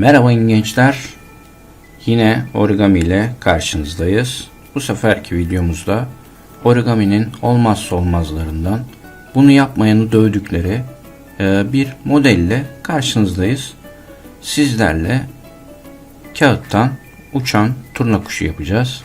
Merhaba gençler. Yine origami ile karşınızdayız. Bu seferki videomuzda origaminin olmazsa olmazlarından bunu yapmayanı dövdükleri e, bir modelle karşınızdayız. Sizlerle kağıttan uçan turna kuşu yapacağız.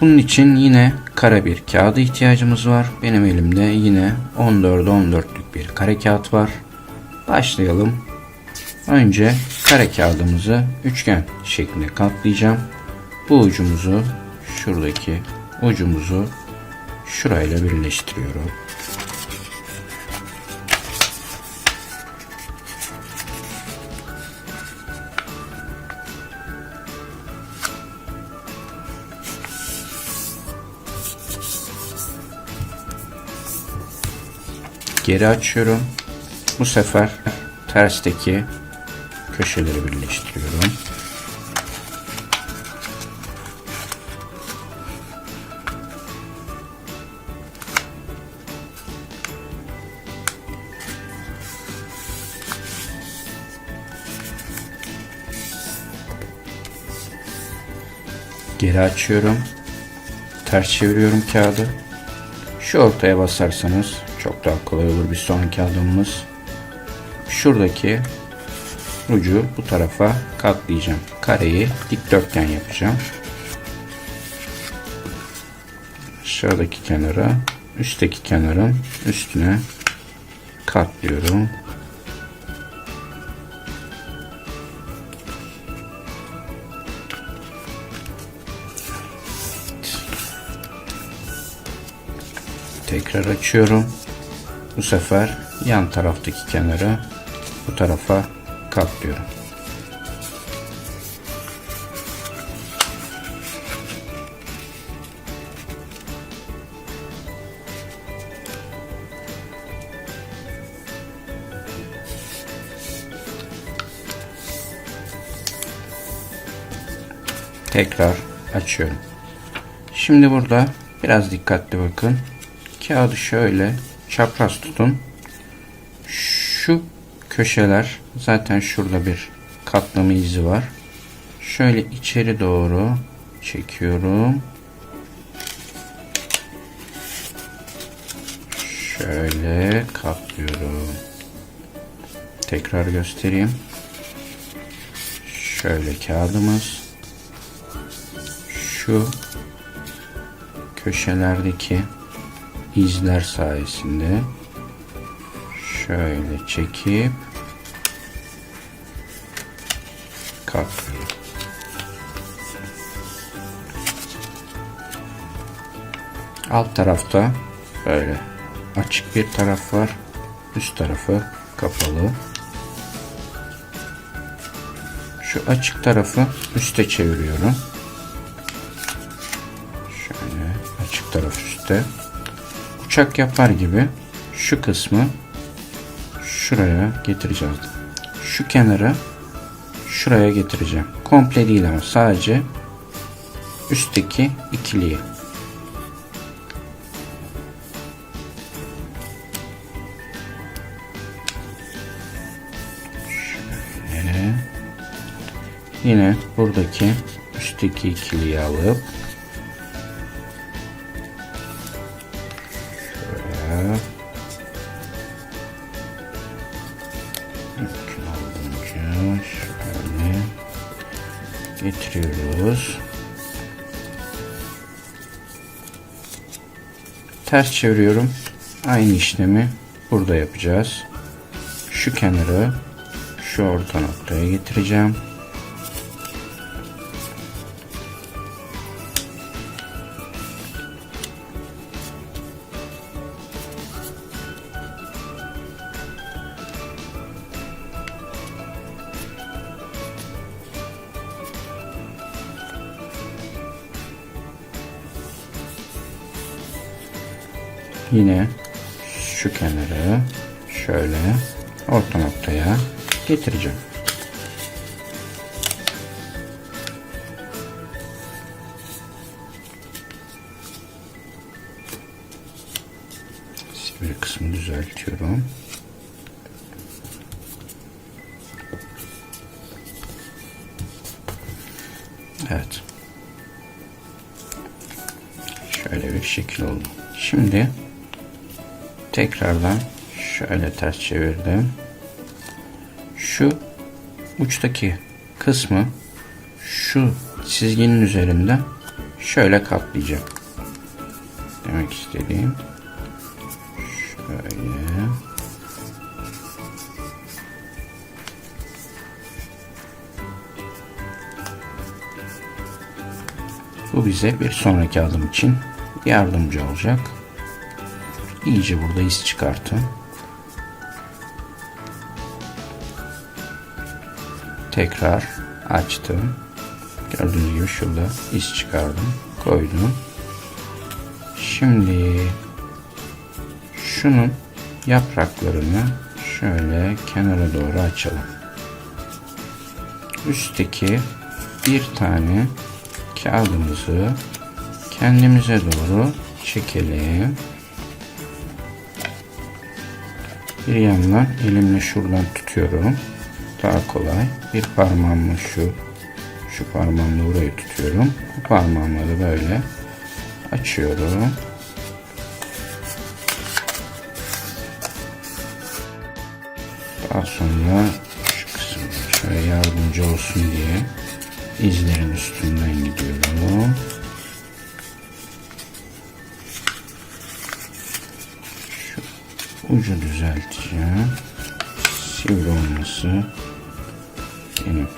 Bunun için yine kare bir kağıda ihtiyacımız var. Benim elimde yine 14 14'lük bir kare kağıt var. Başlayalım. Önce kare kağıdımızı üçgen şeklinde katlayacağım. Bu ucumuzu şuradaki ucumuzu şurayla birleştiriyorum. Geri açıyorum. Bu sefer tersteki köşeleri birleştiriyorum. Geri açıyorum. Ters çeviriyorum kağıdı. Şu ortaya basarsanız çok daha kolay olur bir sonraki adımımız. Şuradaki ucu bu tarafa katlayacağım. Kareyi dikdörtgen yapacağım. Aşağıdaki kenara üstteki kenarın üstüne katlıyorum. Tekrar açıyorum. Bu sefer yan taraftaki kenara bu tarafa katlıyorum. Tekrar açıyorum. Şimdi burada biraz dikkatli bakın. Kağıdı şöyle çapraz tutun. Köşeler zaten şurada bir katlama izi var. Şöyle içeri doğru çekiyorum. Şöyle katlıyorum. Tekrar göstereyim. Şöyle kağıdımız. Şu köşelerdeki izler sayesinde şöyle çekip katlıyorum. Alt tarafta böyle açık bir taraf var. Üst tarafı kapalı. Şu açık tarafı üste çeviriyorum. Şöyle açık taraf üstte. Uçak yapar gibi şu kısmı şuraya getireceğiz. Şu kenarı şuraya getireceğim. Komple değil ama sadece üstteki ikiliyi. Şöyle. Yine buradaki üstteki ikiliyi alıp Ters çeviriyorum. Aynı işlemi burada yapacağız. Şu kenarı şu orta noktaya getireceğim. Yine şu kenarı şöyle orta noktaya getireceğim. Sivri kısmı düzeltiyorum. Evet. Şöyle bir şekil oldu. Şimdi tekrardan şöyle ters çevirdim. Şu uçtaki kısmı şu çizginin üzerinde şöyle katlayacağım. Demek istediğim şöyle Bu bize bir sonraki adım için yardımcı olacak. İyice burada iz çıkartın. Tekrar açtım. Gördüğünüz gibi şurada iz çıkardım. Koydum. Şimdi şunun yapraklarını şöyle kenara doğru açalım. Üstteki bir tane kağıdımızı kendimize doğru çekelim. Bir yandan elimle şuradan tutuyorum. Daha kolay. Bir parmağımla şu şu parmağımla burayı tutuyorum. Bu parmağımla böyle açıyorum. Daha sonra şu kısım şöyle yardımcı olsun diye izlerin üstünden gidiyorum. Ucu düzelteceğim. Sivri olması benim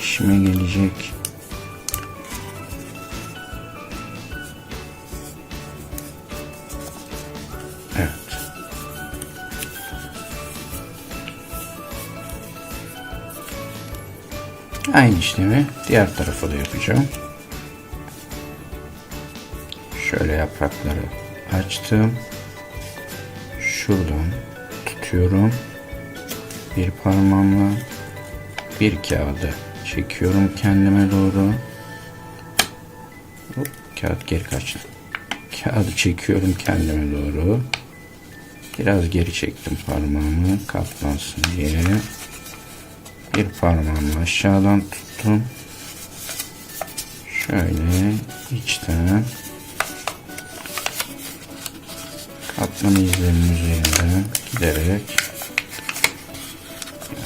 işime gelecek. Evet. Aynı işlemi diğer tarafa da yapacağım. Şöyle yaprakları açtım. Şuradan tutuyorum. Bir parmağımla bir kağıdı çekiyorum kendime doğru. Hop, kağıt geri kaçtı. Kağıdı çekiyorum kendime doğru. Biraz geri çektim parmağımı katlansın diye. Bir parmağımı aşağıdan tuttum. Şöyle içten katlama izlerinin üzerinden giderek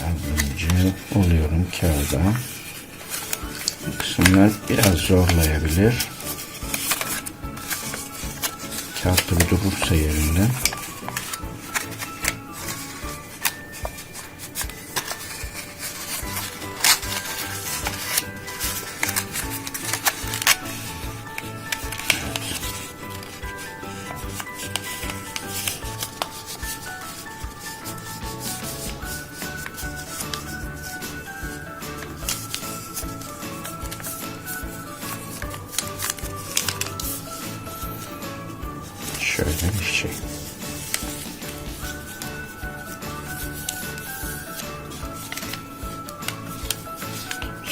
yardımcı oluyorum kağıda. Bu kısımlar biraz zorlayabilir. Kağıt tabi durursa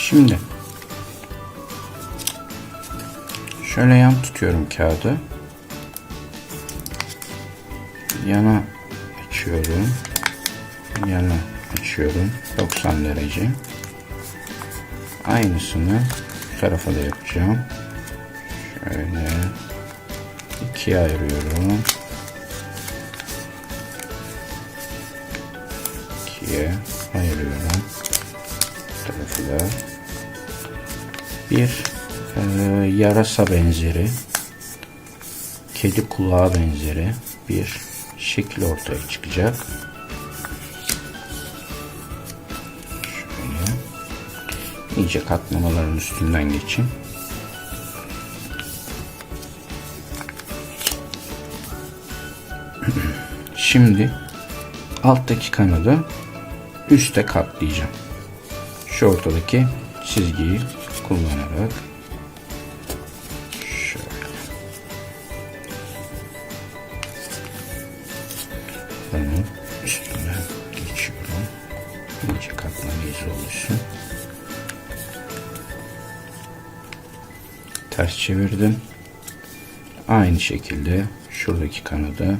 Şimdi şöyle yan tutuyorum kağıdı. Yana açıyorum. Yana açıyorum. 90 derece. Aynısını bu tarafa da yapacağım. Şöyle ikiye ayırıyorum. İkiye. Da bir e, yarasa benzeri kedi kulağı benzeri bir şekil ortaya çıkacak. Şöyle iyice katlamaların üstünden geçin. Şimdi alttaki kanadı üste katlayacağım. Şu ortadaki çizgiyi kullanarak şöyle bunu üstüne geçiyorum. İyice katlama izi oluşsun. Ters çevirdim. Aynı şekilde şuradaki kanadı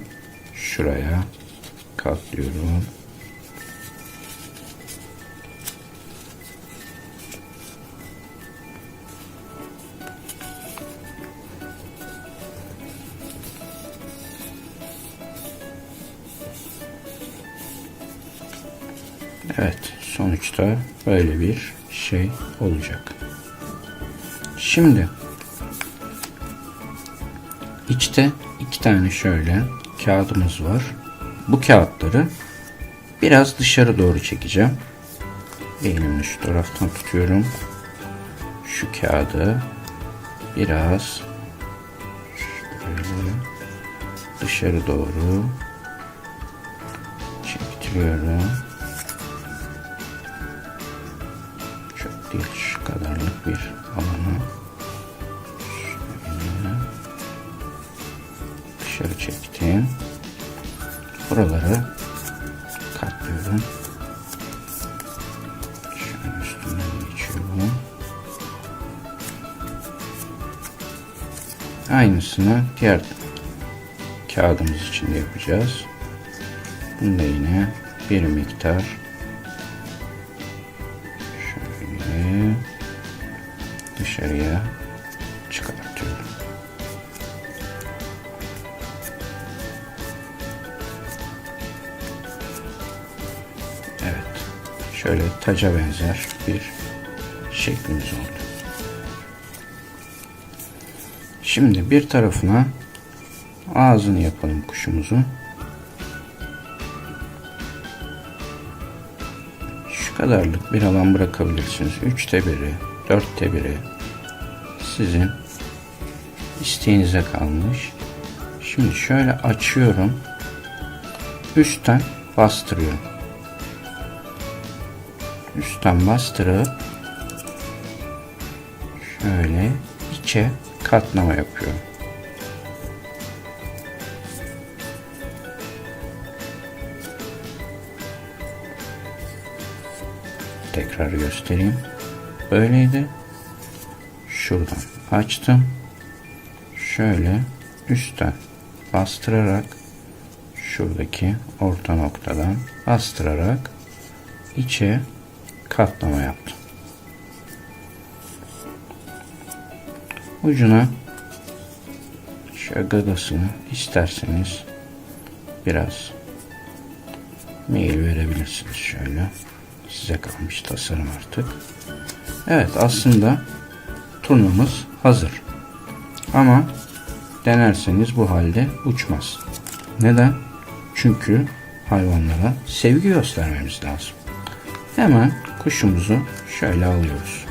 şuraya katlıyorum. Evet sonuçta böyle bir şey olacak. Şimdi içte iki tane şöyle kağıdımız var. Bu kağıtları biraz dışarı doğru çekeceğim. Elimle şu taraftan tutuyorum. Şu kağıdı biraz dışarı doğru çektiriyorum. Bir alanı dışarı çektim. Buraları katlıyorum. Şöyle üstünden geçiyorum. Aynısını diğer kağıdımız için de yapacağız. Bunda yine bir miktar Şöyle taca benzer bir şeklimiz oldu. Şimdi bir tarafına ağzını yapalım kuşumuzun. Şu kadarlık bir alan bırakabilirsiniz. Üçte biri, dörtte biri sizin isteğinize kalmış. Şimdi şöyle açıyorum. Üstten bastırıyorum. Üstten bastırıp şöyle içe katlama yapıyorum. Tekrar göstereyim. Böyleydi. Şuradan açtım. Şöyle üstten bastırarak şuradaki orta noktadan bastırarak içe katlama yaptım. Ucuna şöyle gagasını isterseniz biraz mail verebilirsiniz şöyle. Size kalmış tasarım artık. Evet aslında turnamız hazır. Ama denerseniz bu halde uçmaz. Neden? Çünkü hayvanlara sevgi göstermemiz lazım. Hemen kuşumuzu şöyle alıyoruz.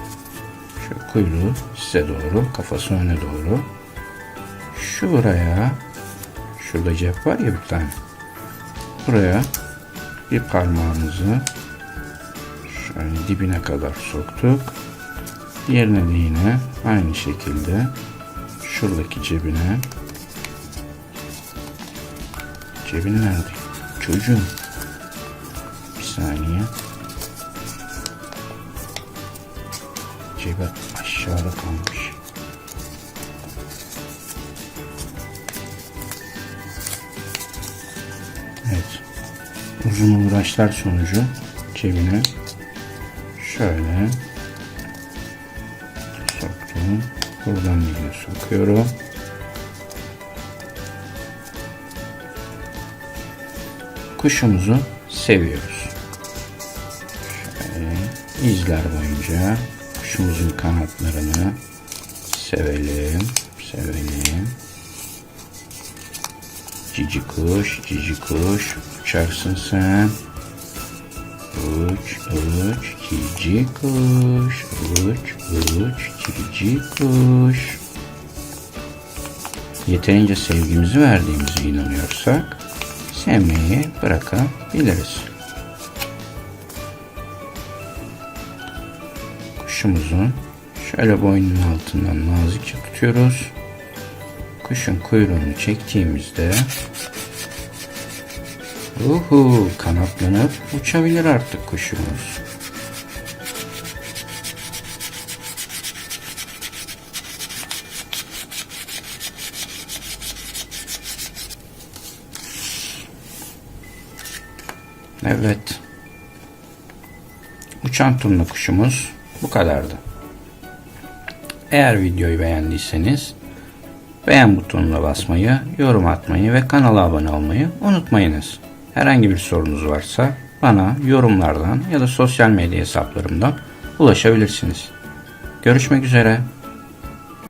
Şu kuyruğu size doğru, kafası öne doğru. Şuraya, şurada cep var ya bir tane. Buraya bir parmağımızı şöyle dibine kadar soktuk. Diğerine de yine aynı şekilde şuradaki cebine cebin nerede? Çocuğum. Bir saniye. Cebi aşağıda kalmış. Evet. Uzun uğraşlar sonucu cebine şöyle soktum. Buradan yine sokuyorum. Kuşumuzu seviyoruz. Şöyle izler boyunca kuşumuzun kanatlarını sevelim, sevelim. Cici kuş, cici kuş, uçarsın sen. Uç, uç, cici kuş, uç, uç, cici kuş. Yeterince sevgimizi verdiğimize inanıyorsak sevmeyi bırakabiliriz. Kuşumuzun şöyle boynunun altından nazikçe tutuyoruz. Kuşun kuyruğunu çektiğimizde Uhu kanatlanıp uçabilir artık kuşumuz. Evet. Uçan turna kuşumuz bu kadardı. Eğer videoyu beğendiyseniz beğen butonuna basmayı, yorum atmayı ve kanala abone olmayı unutmayınız. Herhangi bir sorunuz varsa bana yorumlardan ya da sosyal medya hesaplarımdan ulaşabilirsiniz. Görüşmek üzere.